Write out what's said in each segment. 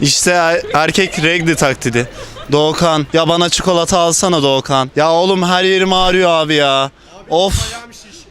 İşte er- erkek regli taklidi. Doğukan ya bana çikolata alsana Doğukan. Ya oğlum her yerim ağrıyor abi ya. Of.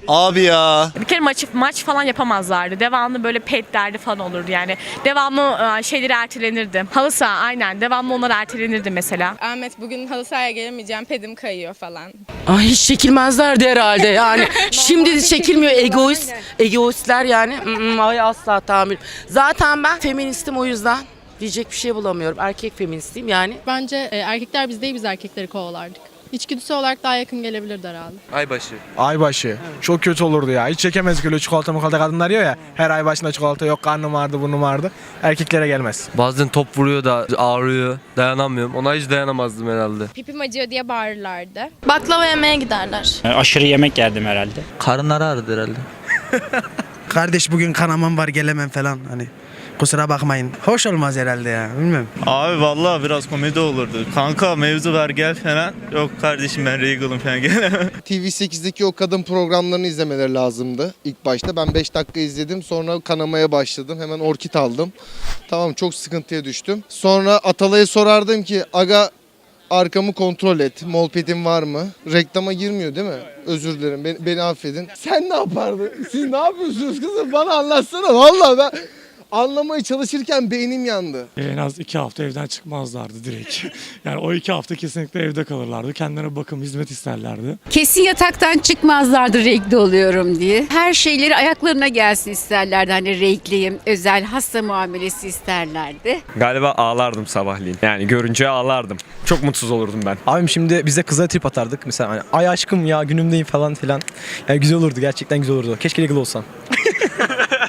Abi ya. Bir kere maç, maç falan yapamazlardı. Devamlı böyle pet derdi falan olurdu yani. Devamlı e, şeyleri ertelenirdi. Halı saha aynen. Devamlı onlar ertelenirdi mesela. Ahmet bugün halı sahaya gelemeyeceğim pedim kayıyor falan. Ay hiç çekilmezlerdi herhalde yani. Şimdi de çekilmiyor egoist. Egoistler yani. Mm, Ay asla tahammül. Zaten ben feministim o yüzden. Diyecek bir şey bulamıyorum. Erkek feministiyim yani. Bence e, erkekler biz değil biz erkekleri kovalardık. İçgüdüsü olarak daha yakın gelebilirdi herhalde. Aybaşı. Aybaşı. Çok kötü olurdu ya. Hiç çekemez öyle çikolata mıkalata kadınlar diyor ya. Her ay başında çikolata yok karnım vardı burnum vardı. Erkeklere gelmez. Bazen top vuruyor da ağrıyor. Dayanamıyorum. Ona hiç dayanamazdım herhalde. Pipim acıyor diye bağırırlardı. Baklava yemeye giderler. Aşırı yemek yerdim herhalde. Karınları ağrıdı herhalde. Kardeş bugün kanamam var gelemem falan hani. Kusura bakmayın. Hoş olmaz herhalde ya. Bilmem. Abi vallahi biraz komedi olurdu. Kanka mevzu ver gel falan. Yok kardeşim ben regalım falan gelemem. TV8'deki o kadın programlarını izlemeleri lazımdı ilk başta. Ben 5 dakika izledim sonra kanamaya başladım. Hemen orkid aldım. Tamam çok sıkıntıya düştüm. Sonra Atalay'a sorardım ki aga arkamı kontrol et. Molpedim var mı? Reklama girmiyor değil mi? Özür dilerim beni, beni affedin. Sen ne yapardın? Siz ne yapıyorsunuz kızım? Bana anlatsana. Vallahi ben anlamaya çalışırken beynim yandı. En az iki hafta evden çıkmazlardı direkt. Yani o iki hafta kesinlikle evde kalırlardı. Kendilerine bakım, hizmet isterlerdi. Kesin yataktan çıkmazlardı renkli oluyorum diye. Her şeyleri ayaklarına gelsin isterlerdi. Hani renkliyim, özel hasta muamelesi isterlerdi. Galiba ağlardım sabahleyin. Yani görünce ağlardım. Çok mutsuz olurdum ben. Abim şimdi bize kıza trip atardık. Mesela hani ay aşkım ya günümdeyim falan filan. Yani güzel olurdu gerçekten güzel olurdu. Keşke legal olsan.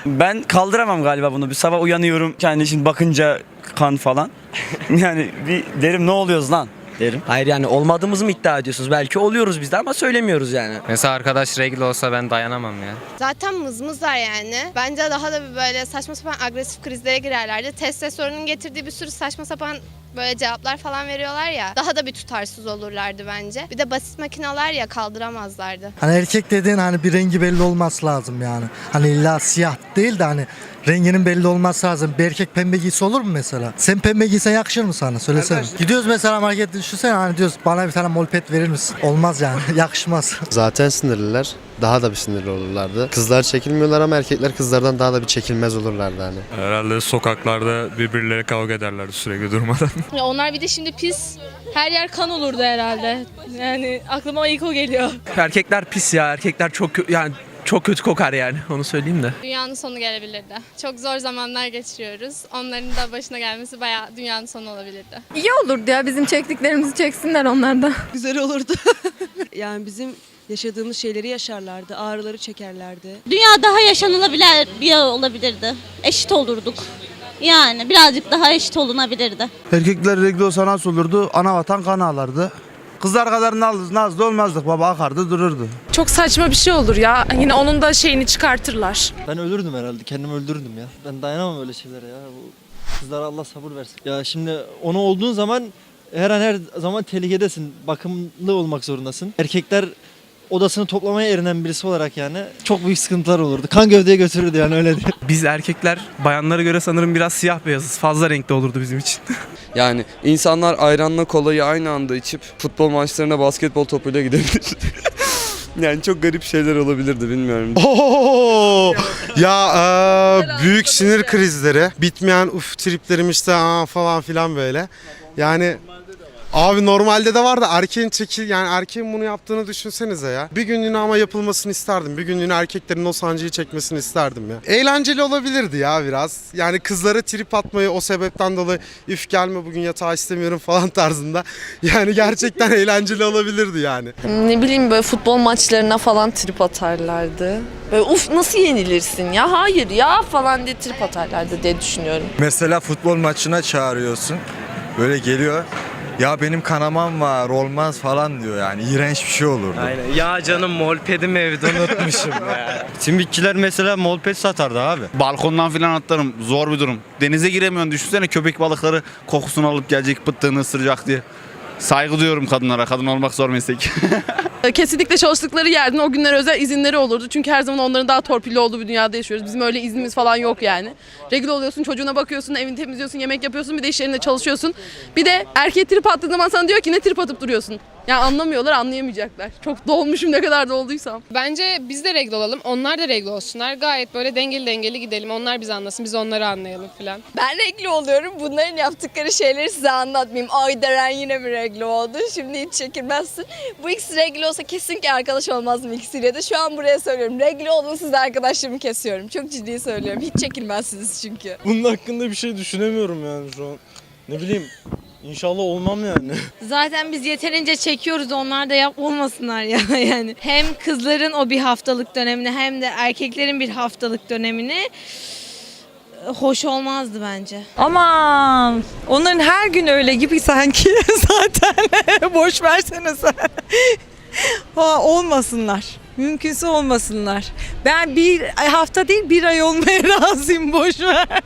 Ben kaldıramam galiba bunu. Bir sabah uyanıyorum kendi şimdi bakınca kan falan. yani bir derim ne oluyoruz lan derim. Hayır yani olmadığımızı mı iddia ediyorsunuz? Belki oluyoruz biz de ama söylemiyoruz yani. Mesela arkadaş regl olsa ben dayanamam ya. Zaten mızmızlar yani. Bence daha da bir böyle saçma sapan agresif krizlere girerlerdi. Testosteronun getirdiği bir sürü saçma sapan böyle cevaplar falan veriyorlar ya. Daha da bir tutarsız olurlardı bence. Bir de basit makineler ya kaldıramazlardı. Hani erkek dediğin hani bir rengi belli olması lazım yani. Hani illa siyah değil de hani renginin belli olması lazım. Bir erkek pembe giysi olur mu mesela? Sen pembe giysen yakışır mı sana? Söylesene. Gidiyoruz mesela markette düşünsene hani diyoruz bana bir tane molpet verir misin? Olmaz yani yakışmaz. Zaten sinirliler. Daha da bir sinirli olurlardı. Kızlar çekilmiyorlar ama erkekler kızlardan daha da bir çekilmez olurlardı hani. Herhalde sokaklarda birbirleri kavga ederlerdi sürekli durmadan. Ya onlar bir de şimdi pis. Her yer kan olurdu herhalde. Yani aklıma ilk o geliyor. Erkekler pis ya. Erkekler çok yani çok kötü kokar yani. Onu söyleyeyim de. Dünyanın sonu gelebilirdi. Çok zor zamanlar geçiriyoruz. Onların da başına gelmesi bayağı dünyanın sonu olabilirdi. İyi olurdu ya bizim çektiklerimizi çeksinler onlar da. Güzel olurdu. yani bizim yaşadığımız şeyleri yaşarlardı. Ağrıları çekerlerdi. Dünya daha yaşanılabilir bir yer olabilirdi. Eşit olurduk. Yani birazcık daha eşit olunabilirdi. Erkekler regl olsa nasıl olurdu? Ana vatan kan ağlardı. Kızlar kadar nazlı, nazlı olmazdık. Baba akardı dururdu. Çok saçma bir şey olur ya. Yine onun da şeyini çıkartırlar. Ben ölürdüm herhalde. Kendimi öldürürdüm ya. Ben dayanamam öyle şeylere ya. Bu kızlara Allah sabır versin. Ya şimdi onu olduğun zaman her an her zaman tehlikedesin. Bakımlı olmak zorundasın. Erkekler odasını toplamaya erinen birisi olarak yani çok büyük sıkıntılar olurdu. Kan gövdeye götürürdü yani öyle değil. Biz erkekler bayanlara göre sanırım biraz siyah beyazız. Fazla renkli olurdu bizim için. Yani insanlar ayranla kolayı aynı anda içip futbol maçlarına basketbol topuyla gidebilir. yani çok garip şeyler olabilirdi bilmiyorum. Oo! ya eee, büyük sinir krizleri, bitmeyen uf triplerim işte aa, falan filan böyle. Yani abi normalde de var da erkeğin çekil yani erkeğin bunu yaptığını düşünsenize ya. Bir günlüğüne ama yapılmasını isterdim. Bir günlüğüne erkeklerin o sancıyı çekmesini isterdim ya. Eğlenceli olabilirdi ya biraz. Yani kızlara trip atmayı o sebepten dolayı üf gelme bugün yatağı istemiyorum falan tarzında. Yani gerçekten eğlenceli olabilirdi yani. Ne bileyim böyle futbol maçlarına falan trip atarlardı. Böyle uf nasıl yenilirsin ya? Hayır ya falan diye trip atarlardı diye düşünüyorum. Mesela futbol maçına çağırıyorsun. Böyle geliyor. Ya benim kanamam var olmaz falan diyor yani. iğrenç bir şey olurdu. Aynen. Ya canım molpedimi evde unutmuşum ya. Simitçiler mesela molpet satardı abi. Balkondan filan atlarım. Zor bir durum. Denize giremiyorsun. Düşünsene köpek balıkları kokusunu alıp gelecek pıttığını ısıracak diye. Saygı duyuyorum kadınlara. Kadın olmak zor meslek. Kesinlikle çalıştıkları yerden o günler özel izinleri olurdu. Çünkü her zaman onların daha torpilli olduğu bir dünyada yaşıyoruz. Bizim öyle iznimiz falan yok yani. Regl oluyorsun, çocuğuna bakıyorsun, evini temizliyorsun, yemek yapıyorsun, bir de iş yerinde çalışıyorsun. Bir de erkeğe trip attığı zaman sana diyor ki ne trip atıp duruyorsun. Ya anlamıyorlar, anlayamayacaklar. Çok dolmuşum ne kadar dolduysam. Bence biz de regl olalım, onlar da regl olsunlar. Gayet böyle dengeli dengeli gidelim. Onlar bizi anlasın, biz onları anlayalım falan. Ben regl oluyorum. Bunların yaptıkları şeyleri size anlatmayayım. Ay Deren yine mi regl oldu? Şimdi hiç çekilmezsin. Bu ikisi regl olsa kesinlikle arkadaş olmazdım ikisiyle de. Şu an buraya söylüyorum. Regl olun siz de arkadaşlarımı kesiyorum. Çok ciddi söylüyorum. Hiç çekilmezsiniz çünkü. Bunun hakkında bir şey düşünemiyorum yani şu an. Ne bileyim inşallah olmam yani. Zaten biz yeterince çekiyoruz onlar da yap olmasınlar ya yani. Hem kızların o bir haftalık dönemini hem de erkeklerin bir haftalık dönemini hoş olmazdı bence. Aman onların her gün öyle gibi sanki zaten boş versene sen. ha, olmasınlar. Mümkünse olmasınlar. Ben bir hafta değil bir ay olmaya razıyım boş ver.